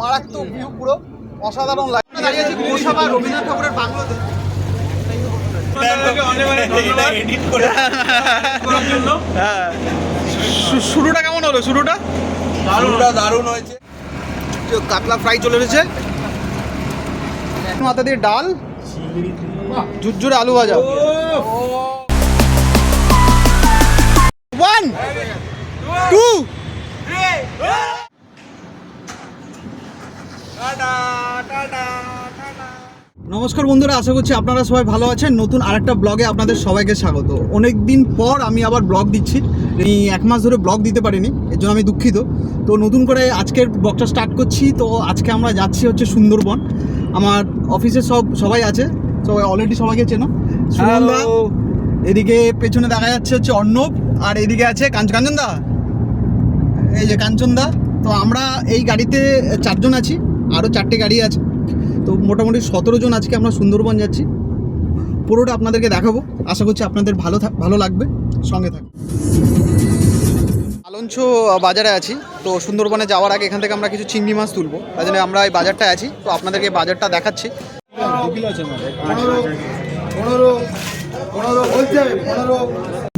মারাত্মক ভিউ পুরো অসাধারণ লাগে দাঁড়িয়ে আছি গোসাবা রবীন্দ্রনাথ ঠাকুরের বাংলোতে। হ্যাঁ শুরুটা কেমন হলো? শুরুটা? দারুণটা দারুণ হয়েছে। কাতলা ফ্রাই চলে এসেছে। মাথা দিয়ে ডাল। ঝুরঝুরে আলু ভাজা। ওয়ান টু নমস্কার বন্ধুরা আশা করছি আপনারা সবাই ভালো আছেন। নতুন আরেকটা ব্লগে আপনাদের সবাইকে স্বাগত। অনেক দিন পর আমি আবার ব্লগ দিচ্ছি। এই এক মাস ধরে ব্লগ দিতে পারিনি এর জন্য আমি দুঃখিত। তো নতুন করে আজকের ব্লগটা স্টার্ট করছি। তো আজকে আমরা যাচ্ছি হচ্ছে সুন্দরবন। আমার অফিসে সব সবাই আছে। সবাই অলরেডি সবাইকে চেনো। এদিকে পেছনে দেখা যাচ্ছে হচ্ছে অর্ণব আর এদিকে আছে কাঞ্চ কাঞ্চনদা এই যে কাঞ্চনদা তো আমরা এই গাড়িতে চারজন আছি আরও চারটে গাড়ি আছে। তো মোটামুটি সতেরো জন আজকে আমরা সুন্দরবন যাচ্ছি। পুরোটা আপনাদেরকে দেখাবো। আশা করছি আপনাদের ভালো ভালো লাগবে। সঙ্গে থাক আলঞ্চ বাজারে আছি। তো সুন্দরবনে যাওয়ার আগে এখান থেকে আমরা কিছু চিংড়ি মাছ তুলবো। তাই জন্য আমরা এই বাজারটায় আছি। তো আপনাদেরকে বাজারটা দেখাচ্ছি।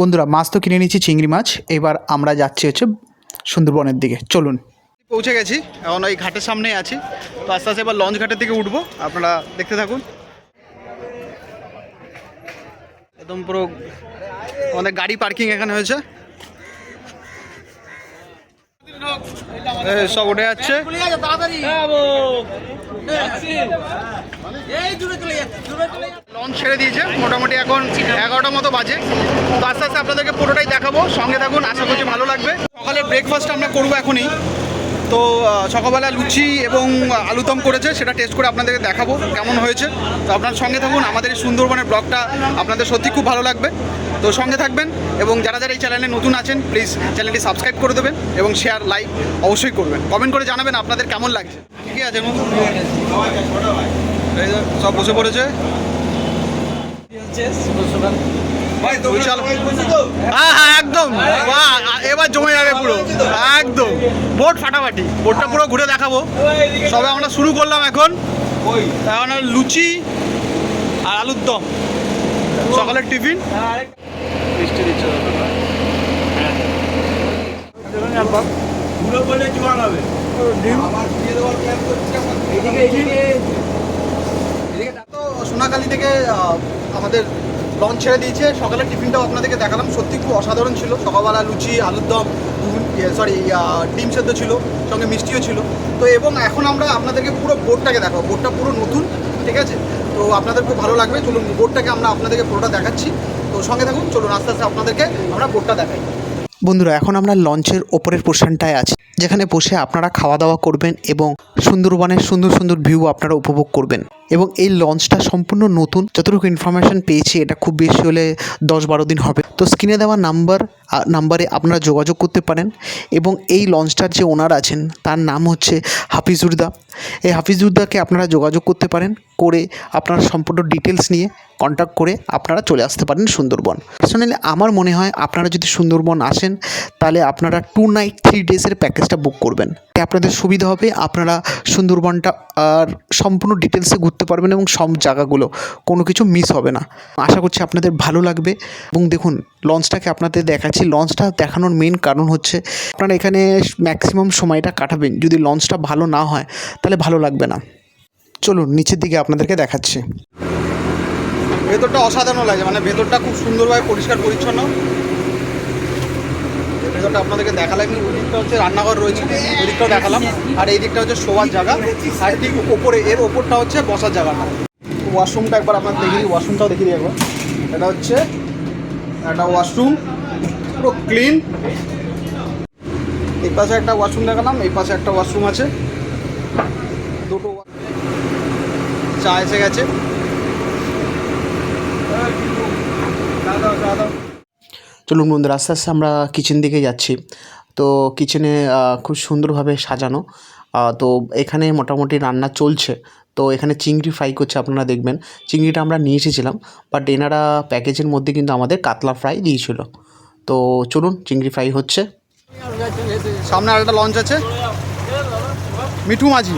বন্ধুরা, মাছ তো কিনে নিচ্ছি, চিংড়ি মাছ। এবার আমরা যাচ্ছি হচ্ছে সুন্দরবনের দিকে। চলুন। পৌঁছে গেছি, এখন ওই ঘাটের সামনেই আছি। তো আস্তে আস্তে এবার লঞ্চ ঘাটের দিকে উঠবো, আপনারা দেখতে থাকুন। একদম পুরো আমাদের গাড়ি পার্কিং এখানে হয়েছে। সব উঠে যাচ্ছে। লঞ্চ ছেড়ে দিয়েছে, মোটামুটি এখন এগারোটার মতো বাজে। তো আস্তে আস্তে আপনাদেরকে পুরোটাই দেখাবো, সঙ্গে থাকুন, আশা করছি ভালো লাগবে। সকালে ব্রেকফাস্ট আমরা করব এখনই। তো সকালবেলা লুচি এবং আলুদম করেছে, সেটা টেস্ট করে আপনাদেরকে দেখাবো কেমন হয়েছে। তো আপনার সঙ্গে থাকুন, আমাদের এই সুন্দরবনের ব্লগটা আপনাদের সত্যি খুব ভালো লাগবে। তো সঙ্গে থাকবেন এবং যারা যারা এই চ্যানেলে নতুন আছেন প্লিজ চ্যানেলটি সাবস্ক্রাইব করে দেবেন এবং শেয়ার লাইক অবশ্যই করবেন। কমেন্ট করে জানাবেন আপনাদের কেমন লাগছে। ঠিক আছে সব বসে পড়েছে। হ্যাঁ হ্যাঁ একদম। বাহ, এবার জমে যাবে পুরো। একদম। বোট ফাটাফাটি। বোটটা পুরো ঘুরে দেখাবো। সবে আমরা শুরু করলাম এখন। এখন লুচি আর আলুর দম। সকালের টিফিন। মিষ্টি দিচ্ছে পুরো বলে জোয়ান হবে তো সোনাখালি থেকে আমাদের লঞ্চ ছেড়ে দিয়েছে। সকালের টিফিনটাও আপনাদেরকে দেখালাম। সত্যি খুব অসাধারণ ছিল। সকালবেলা লুচি, আলুর দম সরি ডিম সেদ্ধ ছিল, সঙ্গে মিষ্টিও ছিল। তো এবং এখন আমরা আপনাদেরকে পুরো বোর্ডটাকে দেখাবো। বোর্ডটা পুরো নতুন, ঠিক আছে? তো আপনাদের খুব ভালো লাগবে। চলুন বোর্ডটাকে আমরা আপনাদেরকে পুরোটা দেখাচ্ছি। তো সঙ্গে থাকুন, চলুন, আস্তে আস্তে আপনাদেরকে আমরা বোর্ডটা দেখাই। বন্ধুরা, এখন আমরা লঞ্চের ওপরের পোর্শনটায় আছি, যেখানে বসে আপনারা খাওয়া দাওয়া করবেন এবং সুন্দরবনের সুন্দর সুন্দর ভিউ আপনারা উপভোগ করবেন। এবং এই লঞ্চটা সম্পূর্ণ নতুন। যতটুকু ইনফরমেশান পেয়েছি, এটা খুব বেশি হলে দশ বারো দিন হবে। তো স্ক্রিনে দেওয়া নাম্বার নাম্বারে আপনারা যোগাযোগ করতে পারেন এবং এই লঞ্চটার যে ওনার আছেন, তার নাম হচ্ছে হাফিজুরদা এই হাফিজুরদাকে আপনারা যোগাযোগ করতে পারেন করে আপনারা সম্পূর্ণ ডিটেলস নিয়ে কন্ট্যাক্ট করে আপনারা চলে আসতে পারেন সুন্দরবন। পার্সোনালি আমার মনে হয় আপনারা যদি সুন্দরবন আসেন, তাহলে আপনারা টু নাইট থ্রি ডেজের প্যাকেজটা বুক করবেন। আপনাদের সুবিধা হবে, আপনারা সুন্দরবনটা আর সম্পূর্ণ ডিটেলসে ঘুরতে পারবেন এবং সব জায়গাগুলো কোনো কিছু মিস হবে না। আশা করছি আপনাদের ভালো লাগবে এবং দেখুন, লঞ্চটাকে আপনাদের দেখাচ্ছি। লঞ্চটা দেখানোর মেন কারণ হচ্ছে, আপনারা এখানে ম্যাক্সিমাম সময়টা কাটাবেন। যদি লঞ্চটা ভালো না হয় তাহলে ভালো লাগবে না। চলুন, নিচের দিকে আপনাদেরকে দেখাচ্ছি। ভেতরটা অসাধারণ লাগে মানে ভেতরটা খুব সুন্দরভাবে পরিষ্কার পরিচ্ছন্ন। ভেতরটা আপনাদেরকে দেখালাম ওই দিকটা হচ্ছে রান্নাঘর রয়েছে ওই দিকটাও দেখালাম। আর এই দিকটা হচ্ছে শোয়ার জায়গা, আর ঠিক ওপরে, এর ওপরটা হচ্ছে বসার জায়গাটা ওয়াশরুমটা একবার আপনার দেখি ওয়াশরুমটাও দেখি দিই একবার। এটা হচ্ছে একটা ওয়াশরুম, পুরো ক্লিন। এই পাশে একটা ওয়াশরুম দেখালাম, এই পাশে একটা ওয়াশরুম আছে। দুটো চা এসে গেছে। চলুন বন্ধুরা আস্তে আস্তে আমরা কিচেন দিকে যাচ্ছি। তো কিচেনে খুব সুন্দরভাবে সাজানো। তো এখানে মোটামুটি রান্না চলছে। তো এখানে চিংড়ি ফ্রাই করছে আপনারা দেখবেন। চিংড়িটা আমরা নিয়ে এসেছিলাম বাট এনারা প্যাকেজের মধ্যে কিন্তু আমাদের কাতলা ফ্রাই দিয়েছিল। তো চলুন চিংড়ি ফ্রাই হচ্ছে। সামনে আরেকটা লঞ্চ আছে। মিঠু মাঝি।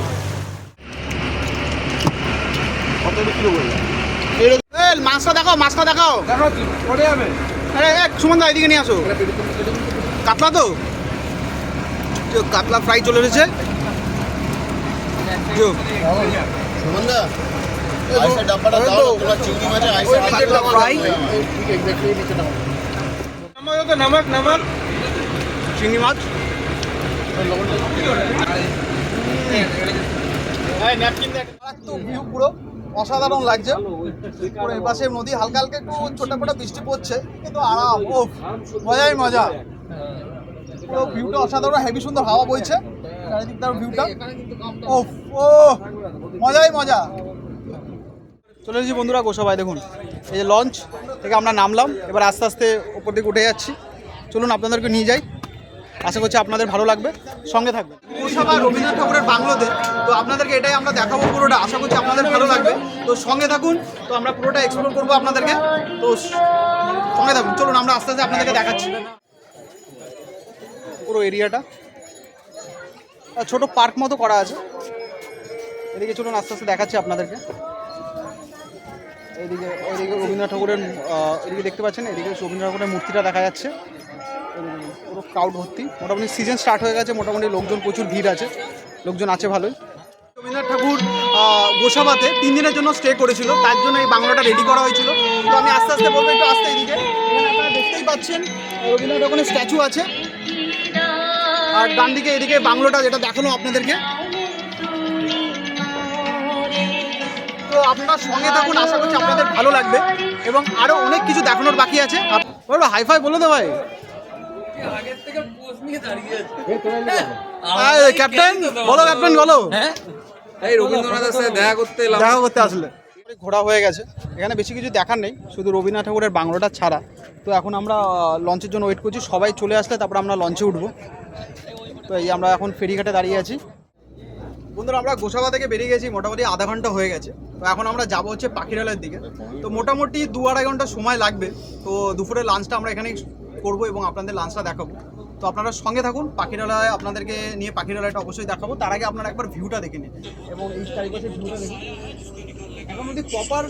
কত বিক্রি করবে মাছটা দেখাও মাছটা দেখাও। দেখো পড়ে যাবে আরে এক সুমন দা এদিকে নিয়ে আসো। কাতলা তো? কাতলা ফ্রাই চলে এসেছে। তো, সুমনদা আইসের ডাব্বাটা দাও না, তোমার চিংড়ি নমক নমক। মাছ। পুরো অসাধারণ লাগছে। পুরো এপাশে নদী হালকা হালকা একটু ছোটখাটো বৃষ্টি পড়ছে, কিন্তু আরাম ও মজাই মজা। পুরো ভিউটা অসাধারণ হেভি সুন্দর হাওয়া বইছে, চারিদিক ভিউটা ও ও, মজাই মজা। চলে এসেছি বন্ধুরা গোসাবাই, দেখুন, এই যে লঞ্চ থেকে আমরা নামলাম, এবার আস্তে আস্তে ওপর দিকে উঠে যাচ্ছি। চলুন আপনাদেরকে নিয়ে যাই। আশা করছি আপনাদের ভালো লাগবে। সঙ্গে থাকবেন। গোসাবা রবীন্দ্রনাথ ঠাকুরের বাংলোতে, তো আপনাদেরকে এটাই আমরা দেখাবো পুরোটা। আশা করছি আপনাদের ভালো লাগবে। তো সঙ্গে থাকুন, তো আমরা পুরোটা এক্সপ্লোর করব আপনাদেরকে। তো সঙ্গে থাকুন। চলুন, আমরা আস্তে আস্তে আপনাদেরকে দেখাচ্ছি। পুরো এরিয়াটা ছোট পার্ক মতো করা আছে। এদিকে চলুন, আস্তে আস্তে দেখাচ্ছি আপনাদেরকে। এইদিকে এইদিকে রবীন্দ্রনাথ ঠাকুরের এদিকে দেখতে পাচ্ছেন? এদিকে রবীন্দ্রনাথ ঠাকুরের মূর্তিটা দেখা যাচ্ছে। এদিকে পুরো ক্রাউড ভর্তি। মোটামুটি সিজন স্টার্ট হয়ে গেছে, মোটামুটি লোকজন, প্রচুর ভিড় আছে। লোকজন আছে ভালোই। রবীন্দ্রনাথ ঠাকুর গোসাবাতে তিন দিনের জন্য স্টে করেছিল, তার জন্য এই বাংলাটা রেডি করা হয়েছিল। তো আমি আস্তে আস্তে বলব, একটু আস্তে এদিকে। আপনারা দেখতেই পাচ্ছেন, রবীন্দ্রনাথ ঠাকুরের স্ট্যাচু আছে। আর ডান দিকে, এদিকে বাংলোটা যেটা দেখানো আপনাদেরকে। তো আপনারা সঙ্গে থাকুন, আশা করছি আপনাদের ভালো লাগবে। এবং আরও অনেক কিছু দেখানোর বাকি আছে। বলো হাই ফাই বলো তো ভাই। ক্যাপ্টেন বলো ক্যাপ্টেন বলো। এই রবীন্দ্রনাথের সাথে দেখা করতে এলাম। দেখা করতে আসলে। ঘোরা হয়ে গেছে। এখানে বেশি কিছু দেখার নেই। শুধু রবীন্দ্রনাথ ঠাকুরের বাংলোটা ছাড়া। তো এখন আমরা লঞ্চের জন্য ওয়েট করছি। সবাই চলে আসলে তারপর আমরা লঞ্চে উঠবো। তো এই আমরা এখন ফেরিঘাটে দাঁড়িয়ে আছি। বন্ধুরা আমরা গোসাবা থেকে বেরিয়ে গেছি। মোটামুটি আধা ঘণ্টা হয়ে গেছে। তো এখন আমরা যাব হচ্ছে পাখিরালের দিকে। তো মোটামুটি দু আড়াই ঘণ্টা সময় লাগবে। তো দুপুরের লাঞ্চটা আমরা এখানেই করব এবং আপনাদের লাঞ্চটা দেখাবো। তো আপনারা সঙ্গে থাকুন, পাখিরালয় আপনাদেরকে নিয়ে পাখিরালয়টা অবশ্যই দেখাবো। তার আগে আপনারা একবার ভিউটা দেখে নিন এবং এই চারিপাশের ভিউটা দেখুন এখন যদি প্রপার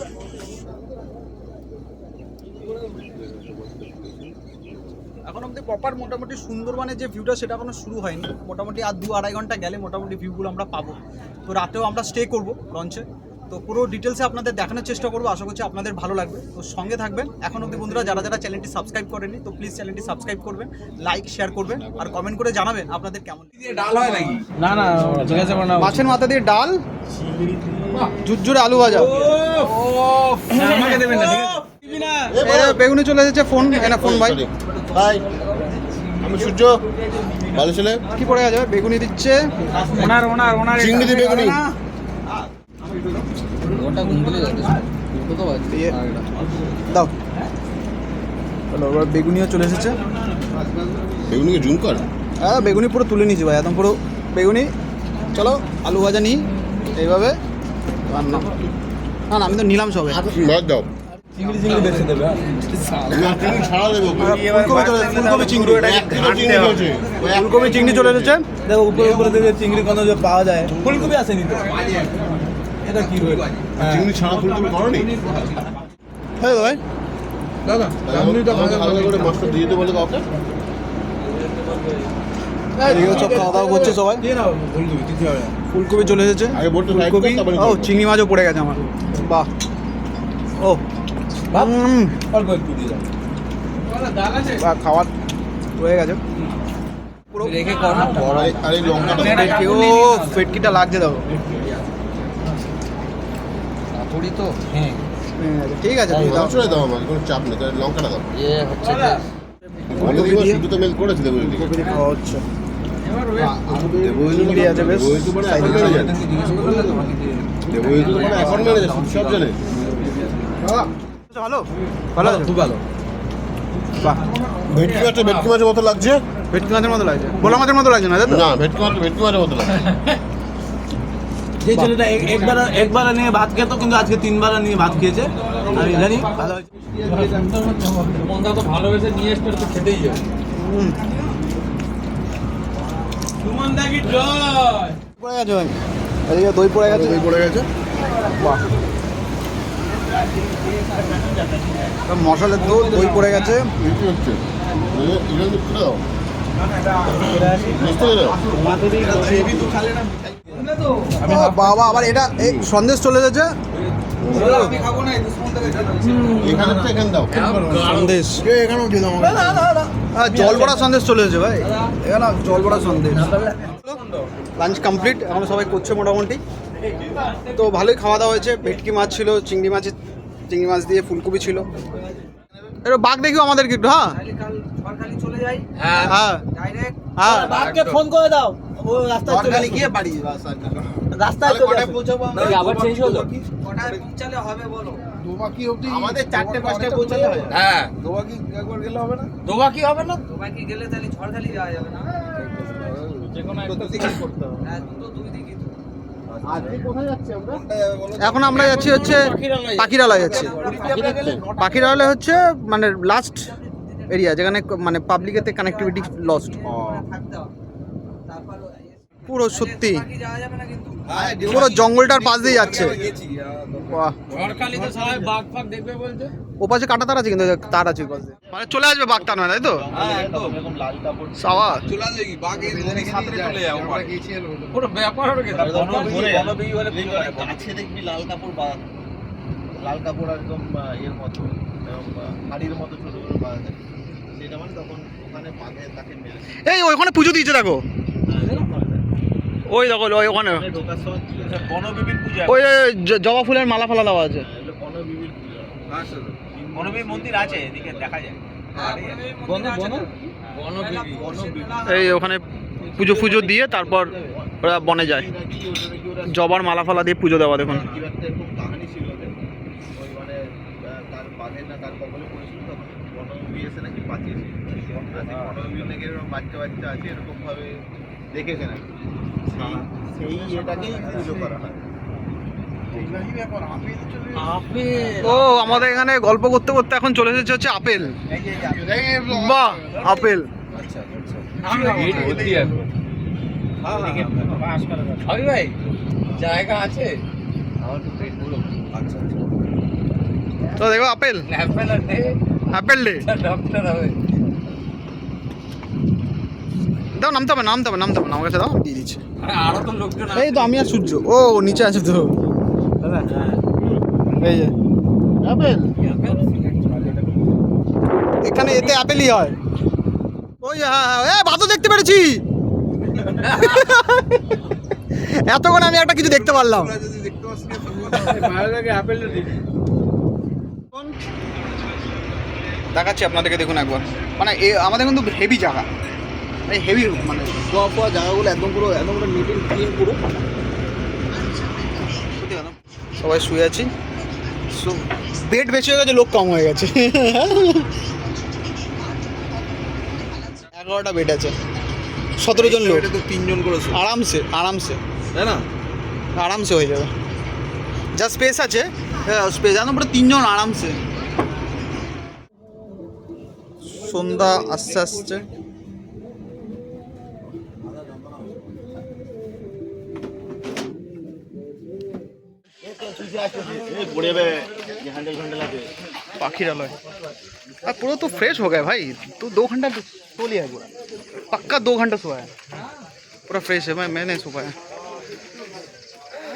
এখন অব্দি প্রপার মোটামুটি সুন্দরবনের যে ভিউটা সেটা এখনও শুরু হয়নি। মোটামুটি আর দু আড়াই ঘণ্টা গেলে মোটামুটি ভিউগুলো আমরা পাবো। তো রাতেও আমরা স্টে করব লঞ্চে তো পুরো ডিটেলসে আপনাদের দেখানোর চেষ্টা করব। আশা করছি আপনাদের ভালো লাগবে। তো সঙ্গে থাকবেন। এখন অব্দি বন্ধুরা যারা যারা চ্যানেলটি সাবস্ক্রাইব করেনি তো প্লিজ চ্যানেলটি সাবস্ক্রাইব করবেন লাইক শেয়ার করবেন আর কমেন্ট করে জানাবেন আপনাদের কেমন ডাল হয় নাকি? না না ঠিক আছে বানাও মাছের মাথা দিয়ে ডাল? ঝুরঝুরে আলু ভাজা। আমাকে দেবেন না ঠিক আছে। বেগুনি চলে এসেছে ফোন এনা ফোন ভাই। ভাই আমি সূর্য ভালো ছেলে? কি পড়ে গেছে বেগুনি দিচ্ছে। ওনার ওনার ওনার চিংড়ি দিয়ে বেগুনি। দাও। হলো এবার বেগুনিও চলে এসেছে। বেগুনিকে জুম কর। হ্যাঁ বেগুনি পুরো তুলে নিয়েছি ভাই একদম পুরো বেগুনি। চলো আলু ভাজা নিই এইভাবে। আর না না আমি তো নিলাম সবে। মাছ দাও। চিংড়ি চিংড়ি বেছে দেবে। চিংড়ি ফুলকপি চলে চিংড়ি। চলে এসেছে। দেখো উপরে উপরে দেখে চিংড়ি যে পাওয়া যায় ফুলকপি আসেনি তো। কি হয়ে। চিংড়ি ছাড়া ফুলকপি করনি? হ্যাঁ ভাই দাদা আমাকে হালকা করে দিয়ে দেবো বলে কাউকে। সব খাওয়া দাওয়া করছে সবাই। ফুলকপি দিতে চলে এসেছে। ফুলকপি ও চিংড়ি মাছও পড়ে গেছে আমার। বাহ। ও। দাও। খাবার রয়ে গেছে। পুরো রেখে আর ও ফেটকিটা লাগছে দাও হ্যাঁ। ঠিক আছে দিয়ে দাও। মাংসটাই দাও আমাকে কোনো চাপ নেই তাহলে লঙ্কাটা দাও। ফুলকপি শুধু তো মেল ফুলকপি খাওয়া হচ্ছে। চিংড়ি আছে বেশ মানে এখন মেরে যায় দেবো মানে এখন মেরে যায় সব জানে। ভালো। ভালো? খুব ভালো। বাহ। ভেটকি মাছটা ভেটকি মাছের মতো লাগছে? ভেটকি মাছের মতো লাগছে। ভোলা মাছের মতো লাগছে না না ভেটকি মাছ ভেটকি মাছের মতো লাগছে। যে ছেলেটা একবার একবার নিয়ে ভাত খেত কিন্তু আজকে তিনবার নিয়ে ভাত খেয়েছে। আমি জানি ভালো হয়েছে। তো ভালোবেসে নিয়ে তো খেতেই যাবে হুম। কি জয়? পড়ে গেছে ভাই। এদিকে দই পড়ে গেছে। দই পড়ে গেছে? বাহ। মশালের দই দই পড়ে গেছে। হচ্ছে। এটা এটা বাবা আবার এটা এই সন্দেশ চলে যাচ্ছে সন্দেশ। জল ভরা সন্দেশ চলে এসেছে ভাই। এখানে জল ভরা সন্দেশ। লাঞ্চ কমপ্লিট এখন সবাই করছে মোটামুটি। তো ভালোই খাওয়া দাওয়া হয়েছে ভেটকি মাছ ছিল চিংড়ি মাছ চিংড়ি মাছ দিয়ে ফুলকপি ছিল। একটু বাঘ দেখিও আমাদেরকে একটু হ্যাঁ? হ্যাঁ। হ্যাঁ। বাঘকে ফোন করে দাও। ও রাস্তায় চলে। গিয়ে বাড়ি না। রাস্তায় চলে। নাকি আবার চেঞ্জ হলো? দোবাকি অবধি আমাদের চারটে পাঁচটায় পৌঁছালে হয় হ্যাঁ। দোবাকি একবার গেলে হবে না? দোবা কি হবে। না এখন আমরা যাচ্ছি হচ্ছে পাখিরালয় যাচ্ছি। পাখিরালয় হচ্ছে মানে লাস্ট এরিয়া যেখানে মানে পাবলিকেতে কানেক্টিভিটি লস্ট পুরো সত্যি পুরো জঙ্গলটার পাশ দিয়ে যাচ্ছে বাহ ঝড়খালিতে সবাই বাঘ ফাঘ দেখবে বলছে ও পাশে কাটা তার আছে কিন্তু তার আছে মানে চলে আসবে বাঘ তার তাই তো হ্যাঁ সাওয়া লাল কাপড় একদম এর মতো হাড়ির মতো ছোট ছোট বাঁধা থাকে সেটা মানে তখন ওখানে বাঘে তাকে মেরে এই ওইখানে পুজো দিয়েছে দেখো। ওই দেখো ওই ওখানে। ওই জবা ফুলের মালা ফালা দেওয়া আছে। এগুলো বনবিবির পূজা। বনবিবির মন্দির আছে এদিকে দেখা যায়। বন বন বনবিবি? বনবিবি। এই ওখানে পুজো ফুজো দিয়ে তারপর ওরা বনে যায়। জবার মালা ফালা দিয়ে পুজো দেওয়া দেখুন কি একটা এরকম কাহিনী ছিল ওদের ওই মানে আহ, তার বাঘের না তার কবলে পড়েছিল তখন বনবিবি এসে নাকি বাঁচিয়েছিল বনবিবি নাকি এরকম বাচ্চা বাচ্চা আছে এরকম ভাবে দেখেছে নাকি সেই এটাকেই পুজো করা হয় ও আমাদের এখানে গল্প করতে করতে এখন চলে এসেছে হচ্ছে আপেল বাহ আপেল আমি ভাই জায়গা আছে তো দেখো আপেল। আপেল ডে দাও নামতে হবে নামতে হবে নামতে হবে না আমার কাছে দাও। দিয়ে দিচ্ছি। এই তো আমি আর সূর্য। ও নিচে আছে তো। এই যে। আপেল। এখানে এতে আপেলই হয়। ওই হ্যাঁ হ্যাঁ দেখতে পেরেছি। এতক্ষণ আমি একটা কিছু দেখতে পারলাম। দেখাচ্ছি আপনাদেরকে দেখুন একবার। মানে এ আমাদের কিন্তু হেভি জায়গা। মানে হেভি মানে শোয়া ফোয়া জায়গাগুলো একদম পুরো একদম পুরো নিট ক্লিন পুরো। সবাই শুয়ে আছি। বেড বেশি হয়ে গেছে লোক কম হয়ে গেছে। এগারোটা বেড আছে। সতেরো জন লোক। তিনজন করে আরামসে আরামসে। তাই না? আরামসে হয়ে যাবে। যা স্পেস আছে স্পেস জানো পুরো তিনজন আরামসে। সন্ধ্যা আস্তে আস্তে पाखीरालय अब पूरा तो फ्रेश हो गया भाई तू दो घंटा सो लिया है पूरा पक्का दो घंटा सोया है पूरा फ्रेश है मैं मैं नहीं सो पाया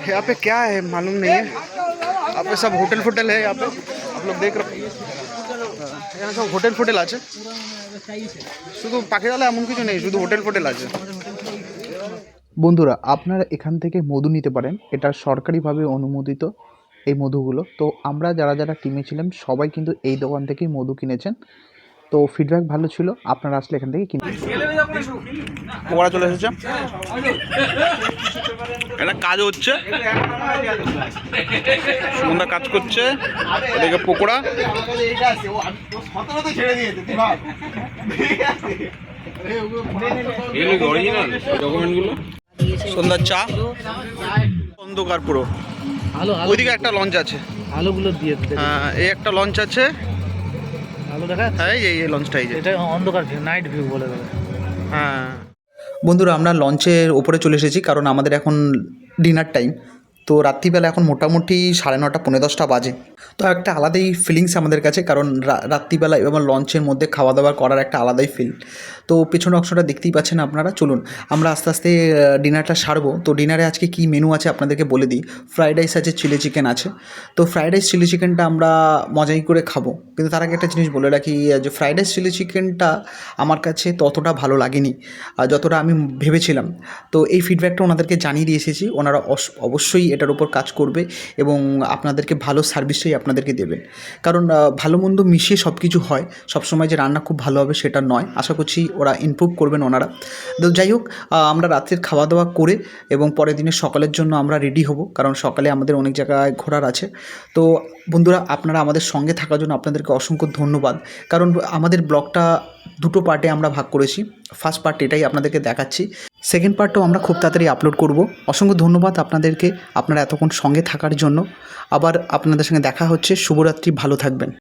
यहाँ पे क्या है मालूम नहीं है यहाँ पे सब होटल फोटल है यहाँ पे आप लोग देख रहे हो এখানে সব হোটেল ফোটেল আছে। শুধু পাখিরালা এমন কিছু নেই, শুধু হোটেল ফোটেল আছে। বন্ধুরা, আপনারা এখান থেকে মধু নিতে পারেন। এটা সরকারিভাবে অনুমোদিত এই মধুগুলো। তো আমরা যারা যারা টিমে ছিলাম, সবাই কিন্তু এই দোকান থেকেই মধু কিনেছেন। তো ফিডব্যাক ভালো ছিল আপনারা আসলে এখান থেকে কিনে পকোড়া চলে এসেছে। এটা কাজ হচ্ছে। সুন্দর কাজ করছে। এদিকে পকোড়া। সন্ধ্যার চা। অন্ধকার পুরো। ওইদিকে একটা লঞ্চ আছে। আলোগুলো দিয়ে হ্যাঁ এই একটা লঞ্চ আছে। আলো দেখা হ্যাঁ এই এই লঞ্চটা এই যে। এটা অন্ধকার ভিউ নাইট ভিউ বলে দেবে। হ্যাঁ। বন্ধুরা আমরা লঞ্চের ওপরে চলে এসেছি কারণ আমাদের এখন ডিনার টাইম তো রাত্রিবেলা এখন মোটামুটি সাড়ে নটা পনেরো দশটা বাজে। তো একটা আলাদাই ফিলিংস আমাদের কাছে, কারণ রাত্রিবেলা এবং লঞ্চের মধ্যে খাওয়া দাওয়া করার একটা আলাদাই ফিল তো পেছনের অংশটা দেখতেই পাচ্ছেন আপনারা, চলুন। আমরা আস্তে আস্তে ডিনারটা সারবো। তো ডিনারে আজকে কী মেনু আছে আপনাদেরকে বলে দিই। ফ্রাইড রাইস আছে চিলি চিকেন আছে। তো ফ্রাইড রাইস চিলি চিকেনটা আমরা মজাই করে খাব। কিন্তু তার আগে একটা জিনিস বলে রাখি যে ফ্রাইড রাইস চিলি চিকেনটা আমার কাছে ততটা ভালো লাগেনি যতটা আমি ভেবেছিলাম। তো এই ফিডব্যাকটা ওনাদেরকে জানিয়ে দিয়ে এসেছি। ওনারা অবশ্যই এটার উপর কাজ করবে এবং আপনাদেরকে ভালো সার্ভিসটাই আপনাদেরকে দেবেন। কারণ ভালো মন্দ মিশিয়ে সব কিছু হয়। সবসময় যে রান্না খুব ভালো হবে সেটা নয়। আশা করছি ওরা ইমপ্রুভ করবেন ওনারা। তো যাই হোক আমরা রাত্রের খাওয়া দাওয়া করে এবং পরের দিনের সকালের জন্য আমরা রেডি হব। কারণ সকালে আমাদের অনেক জায়গায় ঘোরার আছে। তো বন্ধুরা, আপনারা আমাদের সঙ্গে থাকার জন্য আপনাদেরকে অসংখ্য ধন্যবাদ। কারণ আমাদের ব্লগটা দুটো পার্টে আমরা ভাগ করেছি। ফার্স্ট পার্ট এটাই আপনাদেরকে দেখাচ্ছি। সেকেন্ড পার্টটাও আমরা খুব তাড়াতাড়ি আপলোড করব। অসংখ্য ধন্যবাদ আপনাদেরকে আপনারা এতক্ষণ সঙ্গে থাকার জন্য। আবার আপনাদের সঙ্গে দেখা হচ্ছে। শুভরাত্রি, ভালো থাকবেন।